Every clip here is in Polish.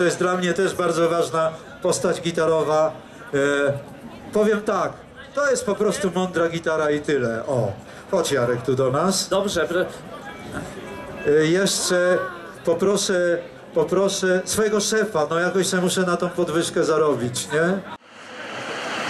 to jest dla mnie też bardzo ważna postać gitarowa. E, powiem tak, to jest po prostu mądra gitara i tyle. O, chodź Jarek tu do nas. Dobrze, E, jeszcze poproszę, poproszę swojego szefa, no jakoś sobie muszę na tą podwyżkę zarobić, nie?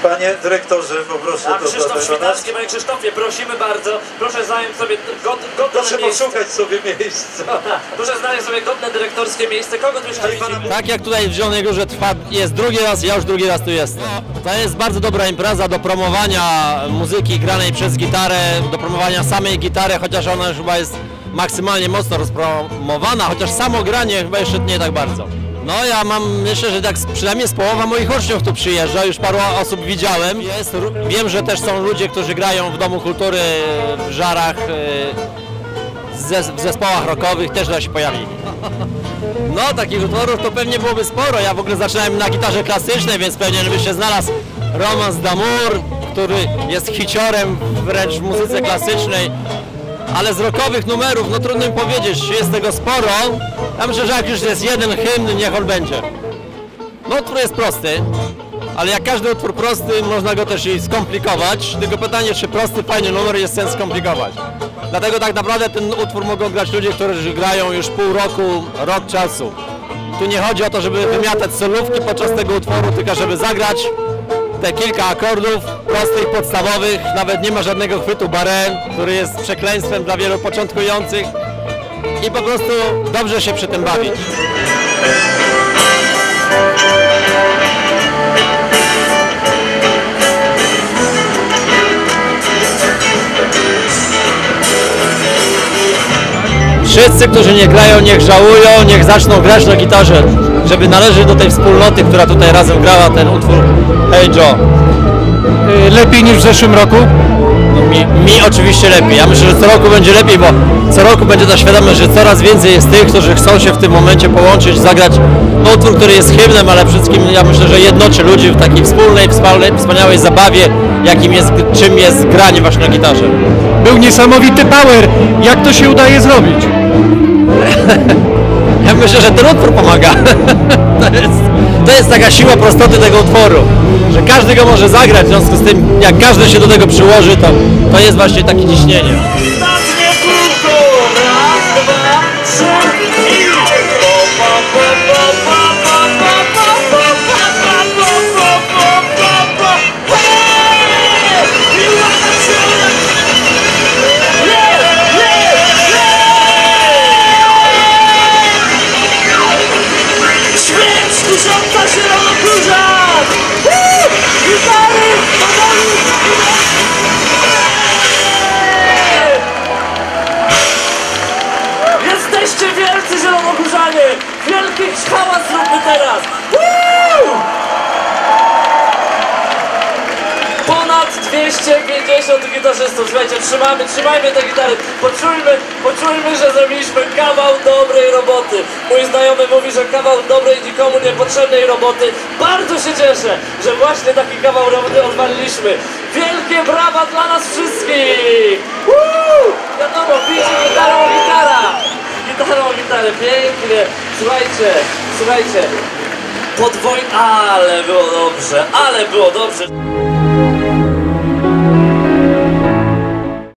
Panie dyrektorze, poproszę a Krzysztof. Świtarski, panie Krzysztofie, prosimy bardzo, proszę zająć sobie god, godne Proszę miejsce. poszukać sobie miejsca. Proszę znaleźć sobie godne dyrektorskie miejsce. Kogo tu jeszcze? Tak jak tutaj w Zielonej Górze trwa, jest drugi raz, ja już drugi raz tu jestem. To jest bardzo dobra impreza do promowania muzyki granej przez gitarę, do promowania samej gitary, chociaż ona już chyba jest maksymalnie mocno rozpromowana, chociaż samo granie chyba jeszcze nie tak bardzo. No ja mam, myślę, że tak przynajmniej z połowa moich uczniów tu przyjeżdża, już paru osób widziałem. Jest, wiem, że też są ludzie, którzy grają w Domu Kultury, w Żarach, zes- w zespołach rockowych, też się pojawili. No, takich utworów to pewnie byłoby sporo. Ja w ogóle zaczynałem na gitarze klasycznej, więc pewnie by się znalazł Romans d'Amour, który jest hiciorem wręcz w muzyce klasycznej. Ale z rockowych numerów, no trudno mi powiedzieć, jest tego sporo. Ja myślę, że jak już jest jeden hymn, niech on będzie. No, utwór jest prosty, ale jak każdy utwór prosty, można go też i skomplikować. Tylko pytanie, czy prosty, fajny numer jest sens skomplikować. Dlatego tak naprawdę ten utwór mogą grać ludzie, którzy grają już pół roku, rok czasu. Tu nie chodzi o to, żeby wymiatać solówki podczas tego utworu, tylko żeby zagrać te kilka akordów prostych, podstawowych. Nawet nie ma żadnego chwytu barre, który jest przekleństwem dla wielu początkujących. I po prostu dobrze się przy tym bawić. Wszyscy, którzy nie grają, niech żałują, niech zaczną grać na gitarze, żeby należeć do tej wspólnoty, która tutaj razem grała ten utwór Hey Joe. Y, Lepiej niż w zeszłym roku? No, mi, mi oczywiście lepiej. Ja myślę, że co roku będzie lepiej, bo co roku będzie ta świadomość, że coraz więcej jest tych, którzy chcą się w tym momencie połączyć, zagrać no, utwór, który jest hymnem, ale przede wszystkim ja myślę, że jednoczy ludzi w takiej wspólnej, wspaniałej, wspaniałej zabawie, jakim jest, czym jest granie właśnie na gitarze. Był niesamowity power. Jak to się udaje zrobić? Ja myślę, że ten utwór pomaga. To jest, to jest taka siła prostoty tego utworu, że każdy go może zagrać, w związku z tym jak każdy się do tego przyłoży, to, to jest właśnie takie ciśnienie. Wielki hałas zróbmy teraz! Woo! Ponad 250 gitarzystów, słuchajcie, trzymamy, trzymajmy te gitary, poczujmy, poczujmy, że zrobiliśmy kawał dobrej roboty. Mój znajomy mówi, że kawał dobrej, nikomu niepotrzebnej roboty. Bardzo się cieszę, że właśnie taki kawał roboty odwaliliśmy. Wielkie brawa dla nas wszystkich! Woo! Wiadomo, bicie gitarą gitara! Gitarą gitarę, pięknie! Słuchajcie, słuchajcie, podwójnie, ale było dobrze, ale było dobrze.